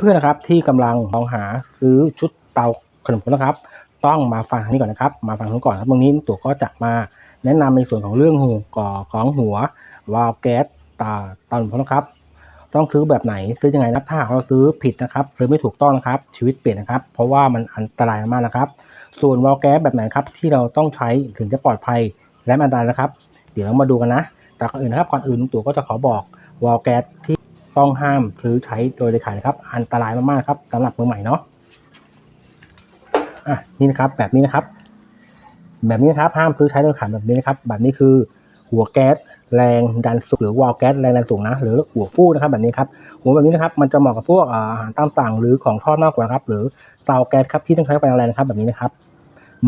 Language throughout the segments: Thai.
เพื่อนๆนะครับที่กำลังมองหาซื้อชุดเตาขนมนะครับ ต้องมาฟังทางนี้ก่อนนะครับ มาฟังทางนี้ก่อนครับตรงนี้ตัวก็จะมาแนะนำในส่วนของเรื่องหูก่อของหัววาล์วแก๊สตาตาขนมครกนะครับ ต้องซื้อแบบไหนซื้อยังไงนะถ้าเราซื้อผิดนะครับ ซื้อไม่ถูกต้องนะครับ ชีวิตเปลี่ยนนะครับ เพราะว่ามันอันตรายมากนะครับ ส่วนวาล์วแก๊สแบบไหนครับที่เราต้องใช้ถึงจะปลอดภัยและไม่อันตรายนะครับ เดี๋ยวเรามาดูกันนะ แต่ก่อนอื่นนะครับก่อนอื่นตู่ก็จะขอบอกวาล์วแก๊สที่ ต้องห้ามซื้อใช้โดยเด็ดขาดนะครับ อันตรายมากๆครับสำหรับมือใหม่เนาะอะนี่นะครับ แบบนี้นะครับ แบบนี้นะครับห้ามซื้อใช้โดยเด็ดขาดแบบนี้นะครับ แบบนี้คือหัวแก๊สแรงดันสูงหรือวาล์วแก๊สแรงดันสูงนะ หรือหัวฟู่นะครับแบบนี้ครับหัวแบบนี้นะครับมันจะเหมาะกับพวกอาหารตามสั่งหรือของทอดมากกว่านะครับ หรือเตาแก๊สครับที่ต้องใช้ไฟแรงนะครับ แบบนี้นะครับ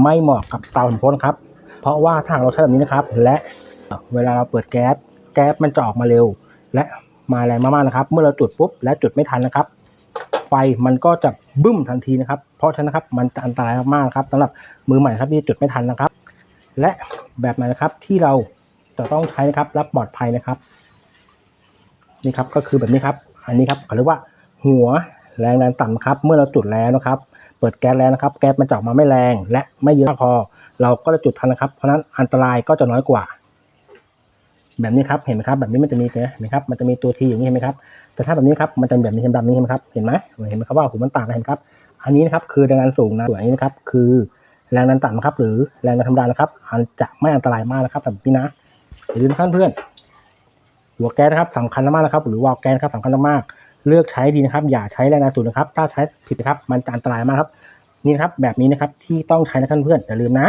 ไม่เหมาะกับเตาหุงข้นครับ เพราะว่าถ้าเราใช้แบบนี้นะครับ และเวลาเราเปิดแก๊สแก๊สมันจะออกมาเร็ว และ มาแรงมากๆนะครับ เมื่อเราจุดปุ๊บและจุดไม่ทันนะครับ ไฟมันก็จะบึ้มทันทีนะครับ เพราะฉะนั้นครับมันจะอันตรายมากๆครับสำหรับมือใหม่ครับที่จุดไม่ทันนะครับ และแบบไหนนะครับที่เราจะต้องใช้นะครับและปลอดภัยนะครับ นี่ครับก็คือแบบนี้ครับ อันนี้ครับเขาเรียกว่าหัวแรงดันต่ำครับ เมื่อเราจุดแล้วนะครับ เปิดแก๊สแล้วนะครับ แก๊สมันจะออกมาไม่แรง และไม่เยอะพอ เราก็จะจุดทันนะครับ เพราะนั้นอันตรายก็จะน้อยกว่า แบบนี้ครับเห็นไหมครับแบบนี้มันจะมีเห็นไหมครับมันจะมีตัวทีอย่างนี้เห็นไหมครับแต่ถ้าแบบนี้ครับมันจะแบบนี้แบบนี้เห็นไหมครับเห็นไหมเห็นไหมครับว่าหูมันต่างกันเห็นครับ อันนี้นะครับคือแรงดันสูงนะส่วนนี้นะครับคือแรงดันต่ำนะครับ หรือแรงดันธรรมดานะครับอันจะไม่อันตรายมากนะครับแบบนี้นะอย่าลืมนะครับเพื่อนหัวแก๊สนะครับสำคัญมากนะครับ หรือวาล์วแก๊สนะครับสำคัญมากเลือกใช้ดีนะครับ อย่าใช้แรงดันสูงนะครับ ถ้าใช้ผิดนะครับ มันจะอันตรายมากครับ นี่นะครับแบบนี้นะครับที่ต้องใช้นะท่านเพื่อนอย่าลืมนะ